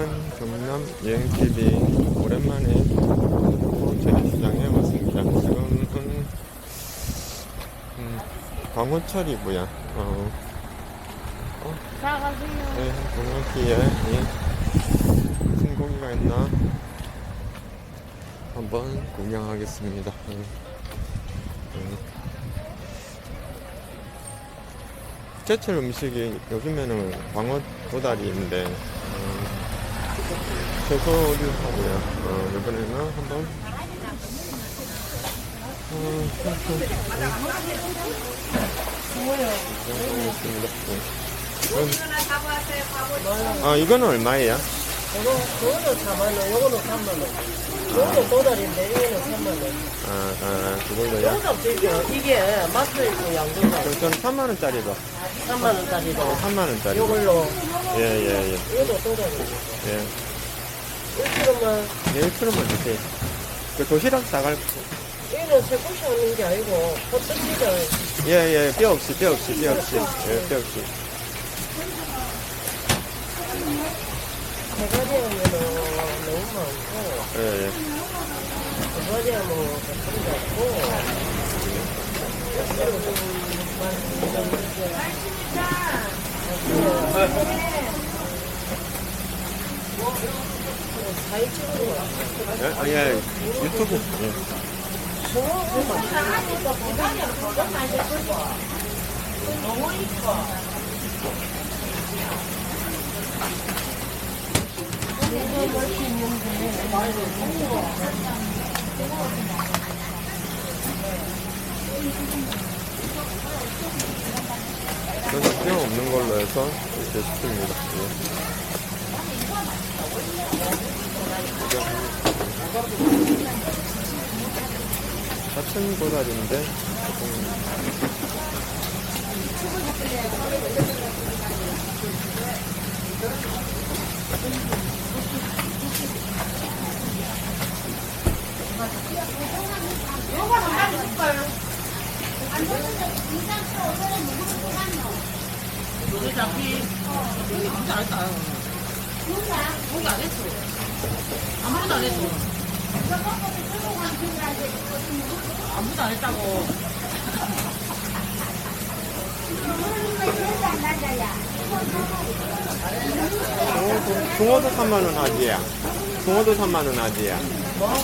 안녕하십니까 경남 여행TV 오랜만에 광어철이 시장에 왔습니다. 지금은 음, 광어철이고요 어, 사가세요. 네, 동영기에 무슨 고기가 있나? 한번 구경하겠습니다. 음, 음. 제철 음식이 요즘에는 광어 도다리인데 음, 채소를 하고요 어, 이번에는 한번 어, 음. 아 이거는 얼마예요? 이거, 그거는 4만원, 요거는 3만원. 요거는 도다리인데, 이거는 3만원. 아, 아 그걸로요? 이게 마트에서 양조가 그럼 전 3만 원짜리로 3만 원짜리도. 3만 원짜리 요걸로, 예 예예. 예, 이것도 도다리. 예. 1kg만, 예, 1kg만 주세요 그 도시락 싸갈 이거는 새꼬시 하는 게 아니고, 호떡지가 예예 뼈 없이 뼈 없이 뼈 없이. 예 뼈 없이. 세 가지 하면은 너무 많고, 예예. 두 가지 하면 조금 작고, 예, 아, 예, 유튜브 예. 저는 필요 없는 걸로 해서 이렇게 시킵니다. 예. 같은 고다리인데 조금 아무도 안 했어. 아무도 안 했다고. 숭 어도, 숭어도 3만 원 하지야. 숭어도 3만 원 하지야. 뭐?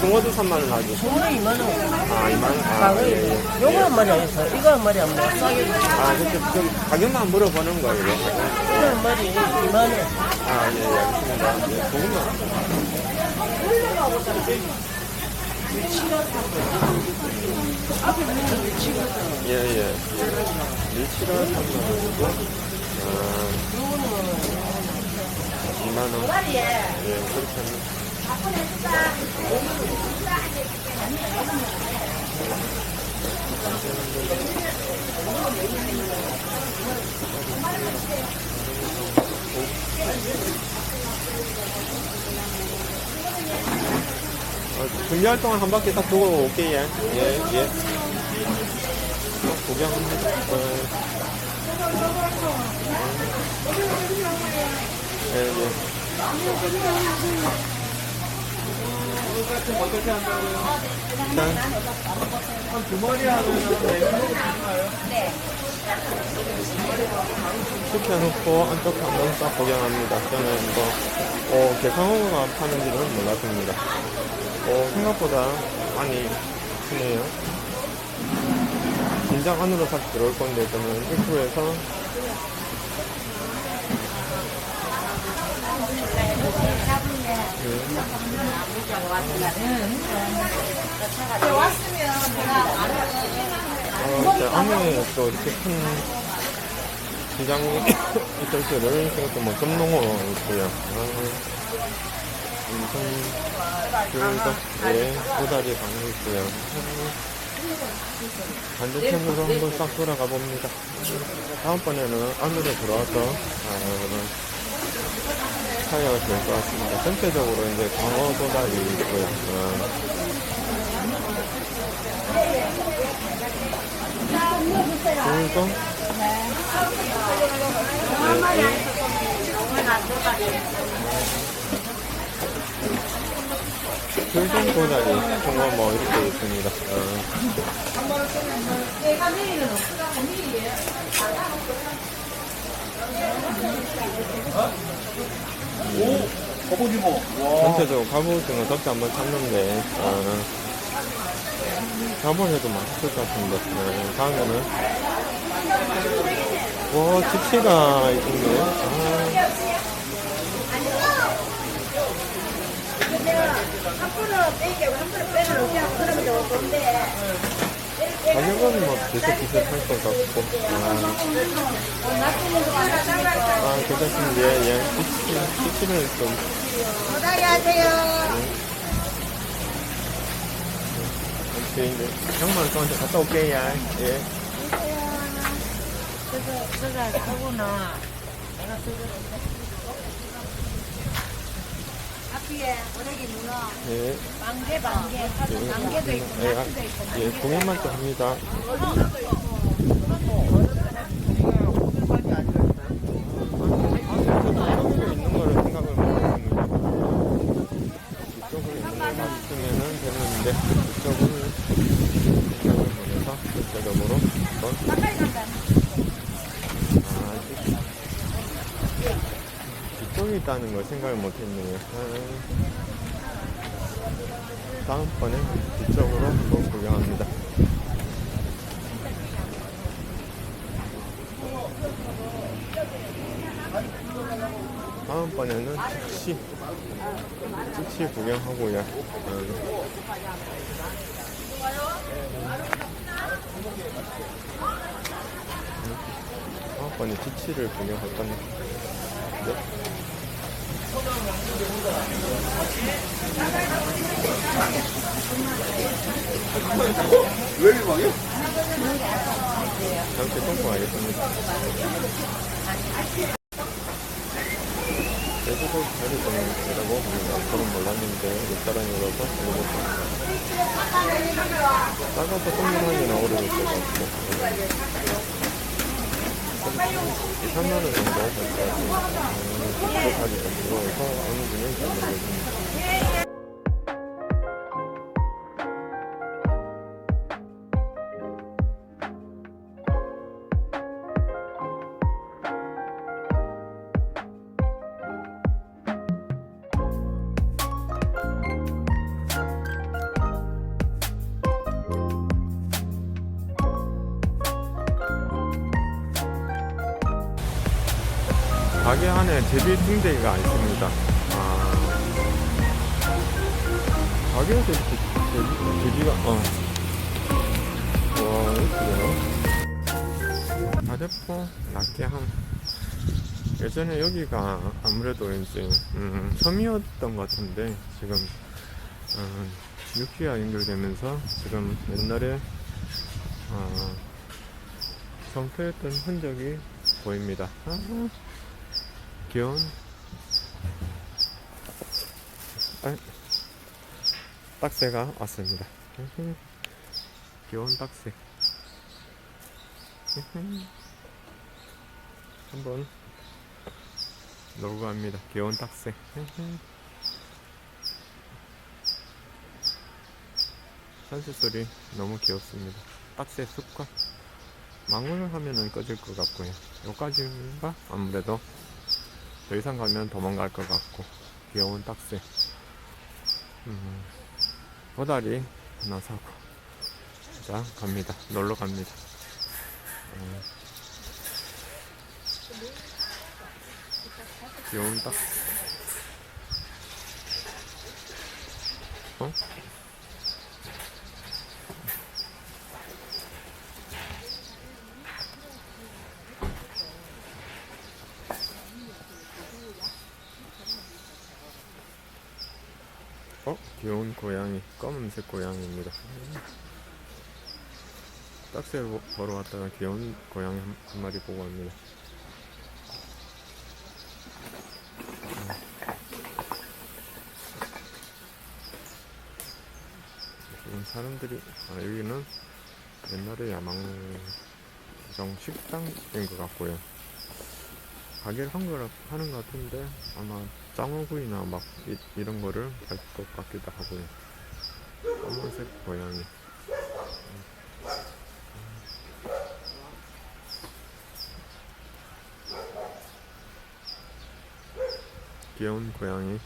숭어도 3만 원 하지. 소문에 2만 원. 아, 2만 원? 아, 방어 예, 예. 요거 한 마리 안 했어. 이거 한 마리 안 먹어. 싸게. 아, 근데 좀 가격만 물어보는 거예요. 이거 한 마리 2만 원. 아, 예, 예, 알겠습니다. 예, 조금만. 예, 예. 밀치가 3만 원이고, 아, 2만 원. 예, 그렇게 하면. 어, 준비할 동안 한 바퀴 딱 두고 올게요. 예, 예. 어, 구경합니다. 예, 예. 일단 시켜놓고 안쪽 한번 싹 구경합니다. 저는 뭐, 어, 개상어가 파는지는 몰랐습니다. 어, 생각보다 많이 크네요. 긴장 안으로 싹 들어올 건데, 저는 입구에서 어, 제 안에 또 이렇게 큰 기장이 있을 줄을 생각도 못 점농어 있고요. 아, 엄청 그래서 예, 도다리 방이 있고요. 아, 반대편으로 한번 싹 돌아가 봅니다. 다음번에는 안으로 들어와서 아, 사야가 될 것 같습니다. 전체적으로 이제 광어 도다리 있고요. 아, 그리고 네, 예. Kül성 도다리, 통어 뭐 이렇게 있습니다. 어. 전체적으로 갑오징어 덕지 한번 샀는데, 어, 저번에도 맛있을 것 같은데, 어, 다음에는, 와, 집시가 있네. 아, 가격은 뭐 비슷비슷할 것 같고, 아, 아 괜찮습니다. 예, 예. 집시, 집시는 좀, 도다리 하세요. 이제 이제 형만 저한테 갔다 올게요. 예. 저거, 저거 하구나. 내가 저거. 앞뒤에 오래기 문어, 예. 만개, 만개, 예. 만개도 있고, 예, 낙지도 있고. 예, 공연만 좀 합니다. 이쪽에 있는 거를 생각을 못했습니다. 이쪽으로 있는 걸 맞추면은 되는데, 이쪽을 생각을 못해서 전체적으로 한번. 아, 이- 이쪽에 있다는 걸 생각을 못했네요. 아. 다음번에 뒤쪽으로 한번 구경합니다. 다음번에는 즉시 즉시 구경하고요. 음. 다음번에 즉시를 구경할 건데. 네. 왜 이렇게 많이? 잠시 끊고 가겠습니다. 제주도 자리 정이라고 저는 몰랐는데 레스토랑이라서 알고 작아서 선물하기는 어려울 것 같고 3만원 정도 될것 같아요. 음, 그까지 좀 들어와서 어느 분은 잘 모르겠습니 제비 등대가 있습니다. 아, 가게에서 제비, 제비가, 어. 와, 되나? 가대포 낱개함. 예전에 여기가 아무래도 이제, 음, 섬이었던 것 같은데, 지금, 음, 육지와 연결되면서 지금 옛날에, 어, 성토했던 흔적이 보입니다. 아, 귀여운 아, 딱새가 왔습니다. 귀여운 딱새. 한번 놀고 갑니다. 귀여운 딱새. 산수 소리 너무 귀엽습니다. 딱새 숲과 망원을 하면은 꺼질 것 같고요. 여기까지인가? 아무래도 더 이상 가면 도망갈 것 같고 귀여운 딱새. 음, 보다리 하나 사고 자 갑니다. 놀러 갑니다. 어, 귀여운 딱새 고양이 검은색 고양이입니다. 딱새를 보- 보러 왔다가 귀여운 고양이 한, 한 마리 보고 갑니다 지금 사람들이 아, 여기는 옛날에 야망정 식당인 것 같고요. 가게를 한 거라 하는 것 같은데 아마 짱어구이나 막 이, 런 거를 할것 같기도 하고요. 검은색 고양이. 귀여운 고양이.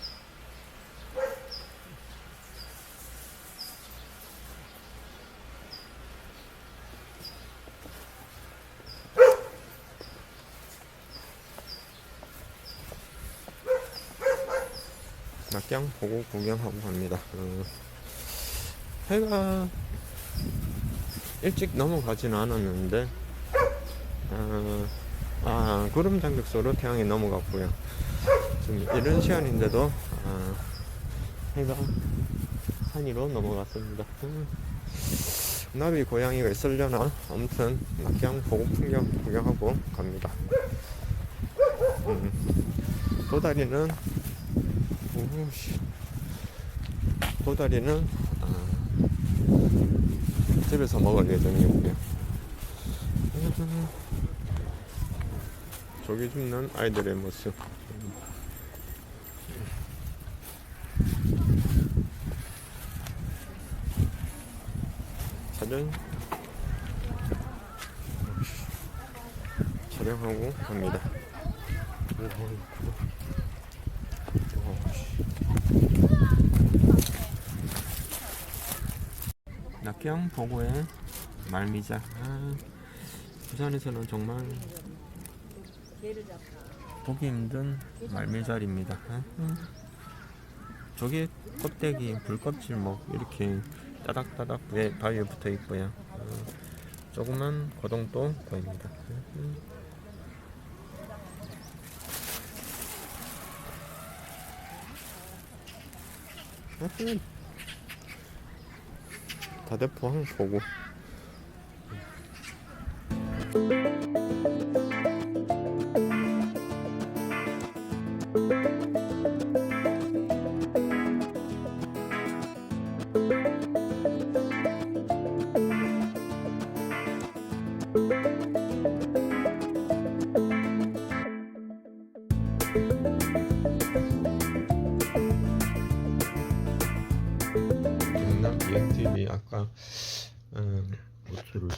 낙양 보고 구경하고 갑니다. 어, 해가 일찍 넘어가지는 않았는데, 어, 아, 구름 장격소로 태양이 넘어갔고요. 지금 이런 시간인데도, 아, 해가 산위로 넘어갔습니다. 음, 나비 고양이가 있으려나? 아무튼, 낙양 보고 풍경 구경하고 갑니다. 음, 도다리는 도다리는 아, 집에서 먹을 예정이고요. 조기 죽는 아이들의 모습. 사진 촬영하고 갑니다. 낙양 보고의 말미잘. 아, 부산에서는 정말 보기 힘든 말미잘입니다. 아, 음. 저게 껍데기, 불껍질 뭐 이렇게 따닥따닥 위에 바위에 붙어 있고요. 어, 조그만 고동도 보입니다. 음. 음. 다 대포항 보고 BNTV 아까 음, 고추를.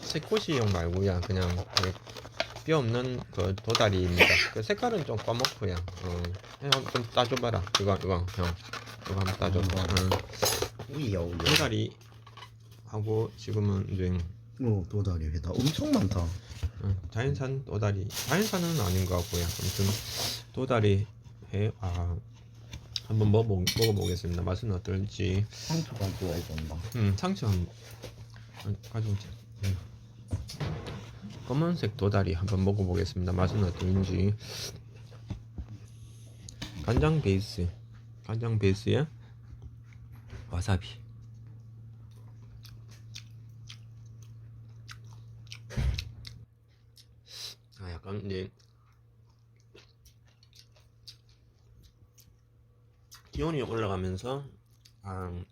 새꼬시용 말고요 그냥 그뼈 없는 그 도다리입니다. 그 색깔은 좀 까먹고 요 어, 형, 좀 따줘봐라. 이거 이거 형. 이거 한번 따줘 응. 우이야 우이. 도다리 하고 지금은 이제 어 도다리 회다. 엄청 많다. 어, 자연산 도다리. 자연산은 아닌 것 같고요. 아무튼 도다리 해 아 한번 먹어 먹어보겠습니다 맛은 어떨지 상추가 좋아해 본다. 음, 상추 한, 한 가져오자. 음. 검은색 도다리 한번 먹어보겠습니다. 맛은 어떤지. 간장 베이스, 간장 베이스에 와사비. 아, 약간 이제 기온이 올라가면서 아,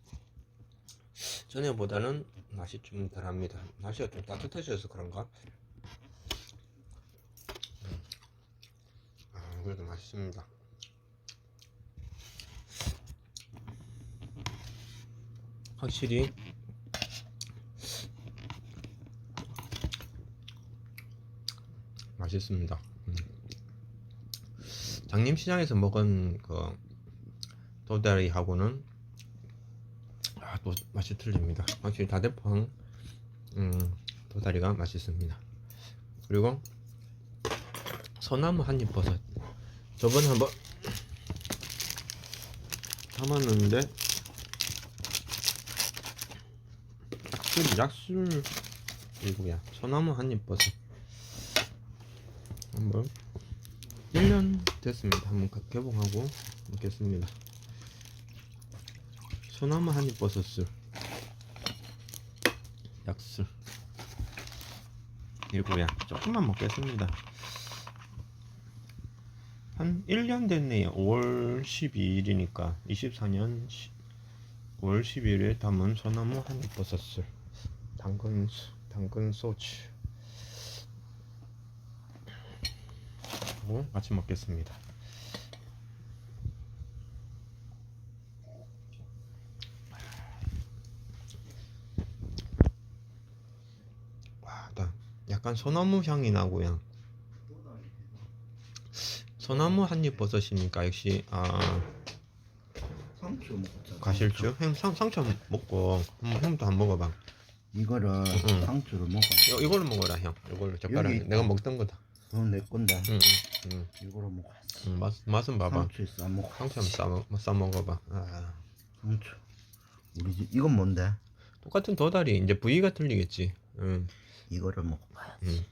전에보다는 맛이 좀 덜합니다. 날씨가 좀 따뜻해져서 그런가? 음. 아, 그래도 맛있습니다. 확실히 맛있습니다. 음. 장림시장에서 먹은 그 도다리하고는 아, 또 맛이 틀립니다. 확실히 다대포항 음, 도다리가 맛있습니다. 그리고 소나무 한입 버섯 저번에 한번 담았는데 약술 약술 이거야 소나무 한입 버섯 한번 1년 됐습니다. 한번 가- 개봉하고 먹겠습니다. 소나무 한입 버섯술. 약술. 이거야 조금만 먹겠습니다. 한 1년 됐네요. 5월 12일이니까 24년 5월 12일에 담은 소나무 한입 버섯술. 당근 당근 소주. 하고 같이 먹겠습니다 약간 소나무 향이 나고요. 소나무 한입 버섯이니까 역시 아 상추 먹자. 과실주 형 상, 상추 먹고 형, 형도 한번 먹어봐. 이거를 응. 상추를 먹어. 이걸로 먹어라 형. 이걸로 젓가락 여기 내가 먹던 거다. 그건 내 건데. 응, 응, 응. 이거를 먹어야지. 응, 맛 맛은 봐봐. 상추에 싸 먹어. 상추 한번 싸, 먹- 싸 먹어봐. 아, 상추. 우리 집 이건 뭔데? 똑같은 도다리 이제 부위가 틀리겠지. 응, 이거를 먹어봐야지. 응.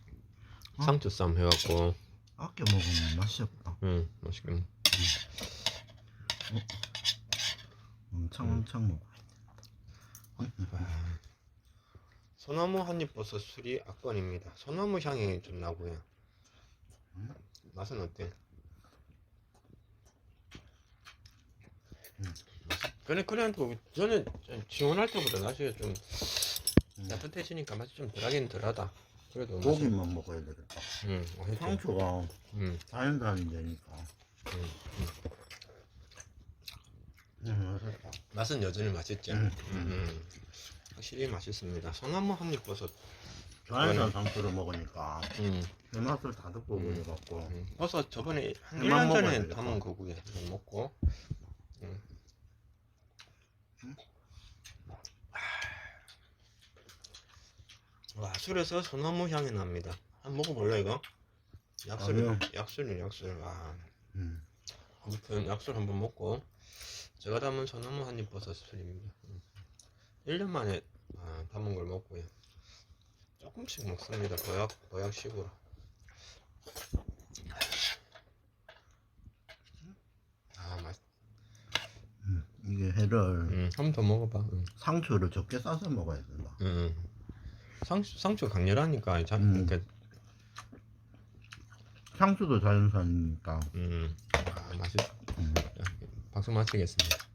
어? 상추 쌈 해갖고 아껴 먹으면 맛이 없다. 응 맛있게. 먹- 엄청 엄청 먹어. 아, 소나무 한입버섯 술이 악건입니다. 소나무 향이 좀 나고요. 맛은 어때? 그래 그래 또 저는 좀 지원할 때보다 맛이 좀 따뜻해지니까 맛이 좀 덜하긴 덜하다. 그래도 맛이 고기만 먹어야 되겠다. 응, 맛있지. 상추가 응, 자연산이 되니까. 응. 음, 맛있다. 맛은 여전히 맛있지. 응, 음, 음. 확실히 맛있습니다. 소나무 한입버섯. 자연산 상추를 먹으니까 음. 그 맛을 다 듣고 그래갖고 음, 버섯 저번에 한 그만 1년 먹어야 전에 되겠다. 담은 거고요. 이거 먹고. 음. 와 술에서 소나무 향이 납니다. 한번 먹어볼래 이거? 약술, 아니요. 약술이 약술. 와, 음. 아무튼 약술 한번 먹고 제가 담은 소나무 한입 버섯 술입니다. 음. 1년 만에 아, 담은 걸 먹고요. 조금씩 먹습니다. 보약 보약식으로. 아 맛. 음. 이게 회를 음, 한번 더 먹어봐. 응. 상추를 적게 싸서 먹어야 된다. 응. 상추 상추 강렬하니까 참 음. 이렇게 상추도 자연산이니까 음, 아, 맛있. 음. 박수 마치겠습니다.